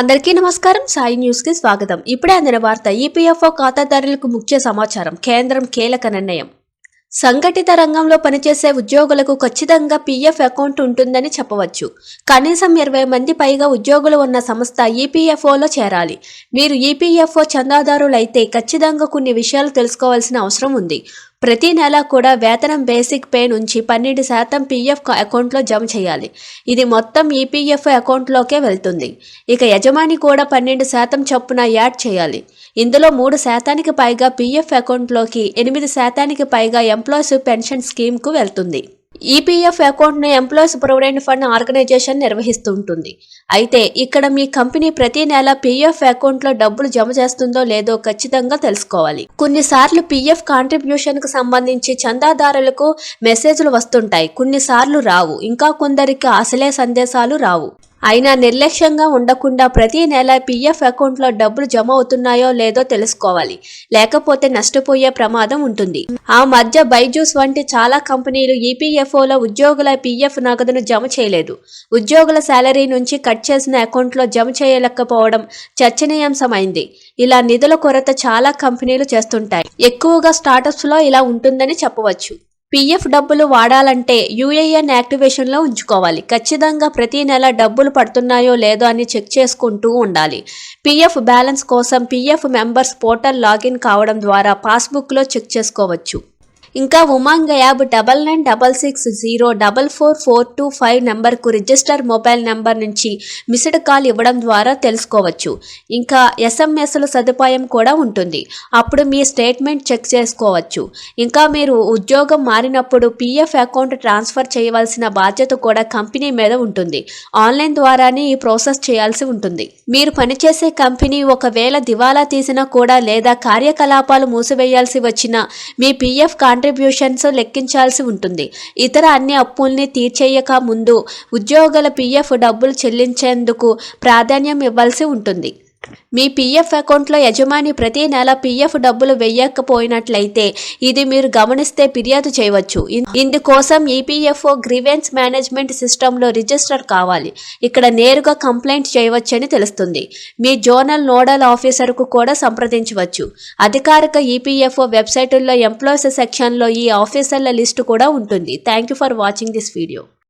అందరికీ నమస్కారం. సాయి న్యూస్కి స్వాగతం. ఇప్పుడే అందిన వార్త ఈపీఎఫ్ఓ ఖాతాదారులకు ముఖ్య సమాచారం. కేంద్రం కీలక నిర్ణయం. సంఘటిత రంగంలో పనిచేసే ఉద్యోగులకు ఖచ్చితంగా పీఎఫ్ అకౌంట్ ఉంటుందని చెప్పవచ్చు. కనీసం ఇరవై మంది పైగా ఉద్యోగులు ఉన్న సంస్థ ఈపీఎఫ్ఓలో చేరాలి. మీరు ఈపీఎఫ్ఓ చందాదారులైతే ఖచ్చితంగా కొన్ని విషయాలు తెలుసుకోవాల్సిన అవసరం ఉంది. ప్రతి నెల కూడా వేతనం బేసిక్ పే నుంచి పన్నెండు శాతం పీఎఫ్ అకౌంట్లో జమ చేయాలి. ఇది మొత్తం ఈపీఎఫ్ అకౌంట్లోకే వెళ్తుంది. ఇక యజమాని కూడా పన్నెండు శాతం చొప్పున యాడ్ చేయాలి. ఇందులో మూడు శాతానికి పైగా పీఎఫ్ అకౌంట్లోకి ఎనిమిది శాతానికి పైగా ఎంప్లాయీస్ పెన్షన్ స్కీమ్కు వెళ్తుంది. ఈపీఎఫ్ అకౌంట్ను ఎంప్లాయీస్ ప్రొవిడెంట్ ఫండ్ ఆర్గనైజేషన్ నిర్వహిస్తుంటుంది. అయితే ఇక్కడ మీ కంపెనీ ప్రతి నెల పీఎఫ్ అకౌంట్లో డబ్బులు జమ చేస్తుందో లేదో ఖచ్చితంగా తెలుసుకోవాలి. కొన్నిసార్లు పీఎఫ్ కాంట్రిబ్యూషన్కు సంబంధించి చందాదారులకు మెసేజ్లు వస్తుంటాయి. కొన్నిసార్లు రావు. ఇంకా కొందరికి అసలే సందేశాలు రావు. అయినా నిర్లక్ష్యంగా ఉండకుండా ప్రతి నెల పీఎఫ్ అకౌంట్లో డబ్బులు జమ అవుతున్నాయో లేదో తెలుసుకోవాలి. లేకపోతే నష్టపోయే ప్రమాదం ఉంటుంది. ఆ మధ్య బైజూస్ వంటి చాలా కంపెనీలు ఈపీఎఫ్ఓలో ఉద్యోగుల పీఎఫ్ నగదును జమ చేయలేదు. ఉద్యోగుల శాలరీ నుంచి కట్ చేసిన అకౌంట్లో జమ చేయలేకపోవడం చర్చనీయాంశమైంది. ఇలా నిధుల కొరత చాలా కంపెనీలు చేస్తుంటాయి. ఎక్కువగా స్టార్టప్స్లో ఇలా ఉంటుందని చెప్పవచ్చు. పీఎఫ్ డబ్బులు వాడాలంటే యూఏఎన్ యాక్టివేషన్లో ఉంచుకోవాలి. ఖచ్చితంగా ప్రతి నెల డబ్బులు పడుతున్నాయో లేదో అని చెక్ చేసుకుంటూ ఉండాలి. పీఎఫ్ బ్యాలెన్స్ కోసం పీఎఫ్ మెంబర్స్ పోర్టల్ లాగిన్ కావడం ద్వారా పాస్బుక్లో చెక్ చేసుకోవచ్చు. ఇంకా Umang app double nine double six zero double four four two five నెంబర్కు రిజిస్టర్ మొబైల్ నెంబర్ నుంచి మిస్డ్ కాల్ ఇవ్వడం ద్వారా తెలుసుకోవచ్చు. ఇంకా ఎస్ఎంఎస్ల సదుపాయం కూడా ఉంటుంది. అప్పుడు మీ స్టేట్మెంట్ చెక్ చేసుకోవచ్చు. ఇంకా మీరు ఉద్యోగం మారినప్పుడు పీఎఫ్ అకౌంట్ ట్రాన్స్ఫర్ చేయవలసిన బాధ్యత కూడా కంపెనీ మీద ఉంటుంది. ఆన్లైన్ ద్వారానే ఈ ప్రాసెస్ చేయాల్సి ఉంటుంది. మీరు పనిచేసే కంపెనీ ఒకవేళ దివాలా తీసినా కూడా లేదా కార్యకలాపాలు మూసివేయాల్సి వచ్చినా మీ పీఎఫ్ కాంట్రిబ్యూషన్స్ లెక్కించాల్సి ఉంటుంది. ఇతర అన్ని అప్పుల్ని తీర్చేయక ముందు ఉద్యోగుల పీఎఫ్ డబ్బులు చెల్లించేందుకు ప్రాధాన్యం ఇవ్వాల్సి ఉంటుంది. మీ పీఎఫ్ అకౌంట్లో యజమాని ప్రతి నెల పీఎఫ్ డబ్బులు వెయ్యకపోయినట్లయితే ఇది మీరు గమనిస్తే ఫిర్యాదు చేయవచ్చు. ఇందుకోసం ఈపీఎఫ్ఓ గ్రీవెన్స్ మేనేజ్మెంట్ సిస్టంలో రిజిస్టర్ కావాలి. ఇక్కడ నేరుగా కంప్లైంట్ చేయవచ్చని తెలుస్తుంది. మీ జోనల్ నోడల్ ఆఫీసర్కు కూడా సంప్రదించవచ్చు. అధికారిక ఈపీఎఫ్ఓ వెబ్సైటుల్లో ఎంప్లాయీస్ సెక్షన్లో ఈ ఆఫీసర్ల లిస్టు కూడా ఉంటుంది. Thank you for watching this video.